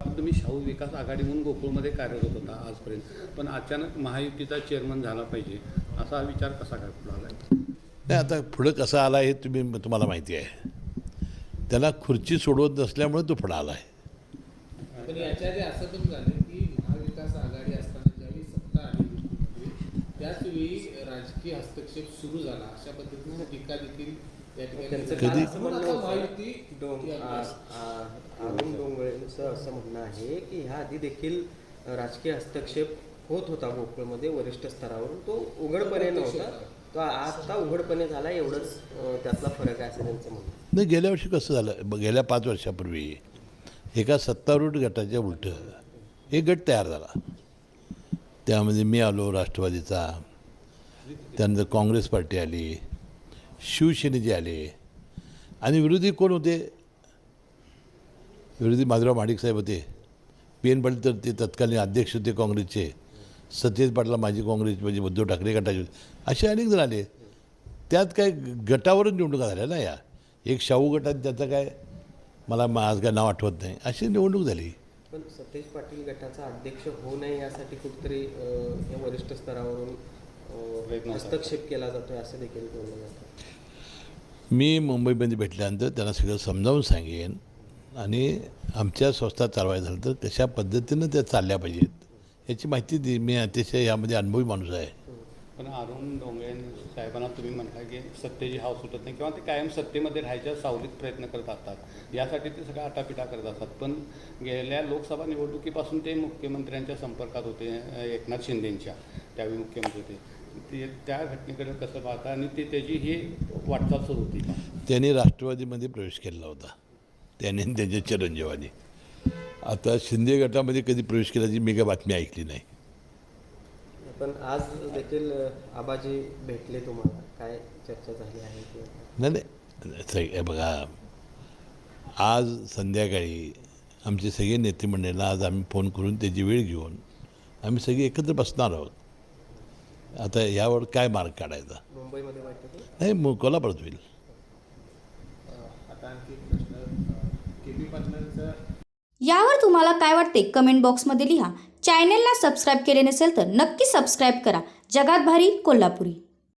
तुम्ही शाहू विकास आघाडी म्हणून गोकुळमध्ये कार्यरत होता आजपर्यंत. पण अचानक महायुतीचा चेअरमन झाला पाहिजे असा हा विचार कसा काय पुढे आला नाही आता पुढं कसं आला हे तुम्ही तुम्हाला माहिती आहे. त्याला खुर्ची सोडवत नसल्यामुळे तो पुढं आला आहे पण याच्या आधी असं पण झालं की महाविकास आघाडी असताना ज्यावेळी सत्ता आली होती, त्याच वेळी राजकीय हस्तक्षेप सुरू झाला. अशा पद्धतीने टीका देखील कधी? असं म्हणून आता महायुती डोंग ती आ- आपल्यास- आ- अरुण डोंगळेंचं असं म्हणणं आहे की ह्या आधी देखील राजकीय हस्तक्षेप होत होता गोकुळमध्ये वरिष्ठ स्तरावरून. तो उघडपणे नव्हता. तो आता उघडपणे झाला एवढंच त्यातला फरक आहे असं त्यांचं म्हणणं. नाही गेल्या वर्षी कसं झालं? गेल्या पाच वर्षापूर्वी एका सत्तारूढ गटाच्या उलटं एक गट तयार झाला. त्यामध्ये मी आलो राष्ट्रवादीचा. त्यानंतर काँग्रेस पार्टी आली. शिवसेनेचे आले. आणि विरोधी कोण होते? विरोधी माधवराव महाडिक साहेब होते. पी एन पाटील तर ते तत्कालीन अध्यक्ष होते काँग्रेसचे. सत्यजित पाटला माजी काँग्रेस म्हणजे उद्धव ठाकरे गटाचे. होते असे अनेक जण आले. त्यात काय गटावरच निवडणुका झाल्या ना या? एक शाहू गटात त्याचं काय? मला आज काय नाव आठवत नाही. अशी निवडणूक झाली. पण सतेज पाटील गटाचा अध्यक्ष होऊ नये यासाठी कुठतरी या वरिष्ठ स्तरावरून. हस्तक्षेप केला जातोय असं देखील बोललं जातं. मी मुंबईमध्ये भेटल्यानंतर त्यांना सगळं समजावून सांगेन. आणि आमच्या संस्था चालवायचं झालं तर तशा पद्धतीनं त्या चालल्या पाहिजेत. याची माहिती दे मी अतिशय यामध्ये अनुभवी माणूस आहे. पण अरुण डोंगळे साहेबांना तुम्ही म्हणता की सत्तेची हाव सुटत नाही किंवा ते कायम सत्तेमध्ये राहायच्या सावलीत प्रयत्न करत असतात. यासाठी ते सगळ्या आटापिटा करत असतात. पण गेल्या लोकसभा निवडणुकीपासून ते मुख्यमंत्र्यांच्या संपर्कात होते एकनाथ शिंदेंच्या त्यावेळी मुख्यमंत्री होते. ते त्या घटनेकडे कसं पाहता आणि ते त्याची ही वाटचाल सुरू होती त्यांनी राष्ट्रवादीमध्ये प्रवेश केलेला होता. त्याने आणि त्यांच्या चिरंजीवानी. आता शिंदे गटामध्ये कधी प्रवेश केल्याची मी काय बातमी ऐकली नाही. पण आज देखील आबाजी भेटले तुम्हाला? काय चर्चा झाली आहे नाही नाही. हे बघा. आज संध्याकाळी आमचे सगळे नेते मंडळीला आज आम्ही फोन करून त्याची वेळ घेऊन आम्ही सगळे एकत्र बसणार आहोत. आता यावर काय मार्ग काढायचा? मुंबईमध्ये? नाही मग कोल्हापुरात होईल. यावर तुम्हाला काय वाटते? कमेंट बॉक्समध्ये लिहा. चॅनेलला सबस्क्राईब केले नसेल तर नक्की सबस्क्राईब करा. जगात भारी कोल्हापुरी.